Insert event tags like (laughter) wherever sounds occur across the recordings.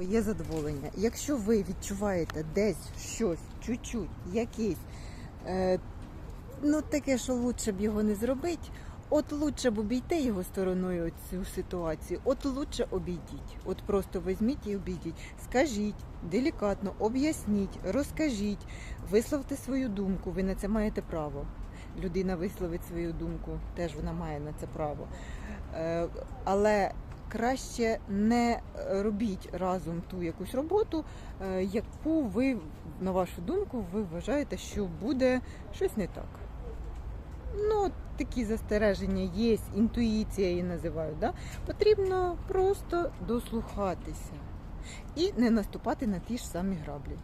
своє задоволення. Якщо ви відчуваєте десь щось, чуть-чуть, якийсь, е, ну таке, що лучше б його не зробити, от лучше б обійти його стороною цю ситуацію, от лучше обійдіть. От просто візьміть і обійдіть. Скажіть делікатно, об'ясніть, розкажіть, висловте свою думку. Ви на це маєте право. Людина висловить свою думку, теж вона має на це право. Е, але краще не робіть разом ту якусь роботу, е, яку ви, на вашу думку, ви вважаєте, що буде щось не так. Ну, такі застереження є, інтуїція її називають. Да? Потрібно просто дослухатися і не наступати на ті ж самі граблі.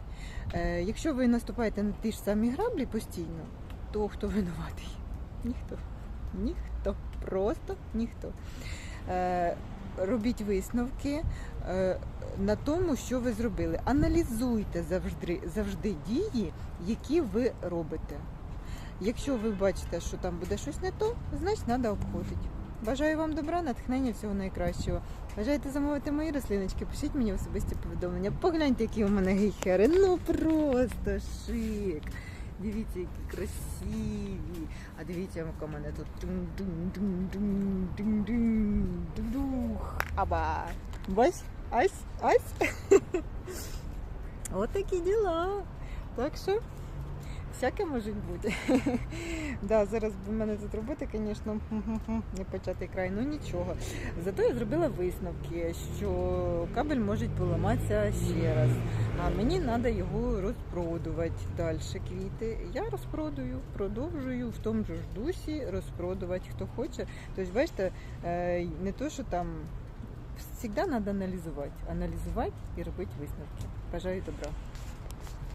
Е, якщо ви наступаєте на ті ж самі граблі постійно, то хто винуватий? Ніхто. Ніхто. Просто ніхто. Е, робіть висновки е, на тому, що ви зробили. Аналізуйте завжди, завжди дії, які ви робите. Якщо ви бачите, що там буде щось не то, значить треба обходити. Бажаю вам добра, натхнення, всього найкращого. Бажаєте замовити мої рослиночки, пишіть мені особисті повідомлення. Погляньте, які у мене гейхери. Ну просто шик. Дивіться, які красиві. А дивіться, яка в мене тут дум-дум-дум-дум-дум-дум-дух. Аба. Бась, ась, ась. От такі діла. Так що всяке може бути. (laughs) да, зараз в мене тут роботи, звісно, не початий край, ну нічого. Зато я зробила висновки, що кабель може поламатися ще раз. А мені треба його розпродувати далі квіти. Я розпродаю, продовжую в тому ж дусі розпродувати, хто хоче. Тобто, бачите, е, не то, що там завжди треба аналізувати, аналізувати і робити висновки. Бажаю добра.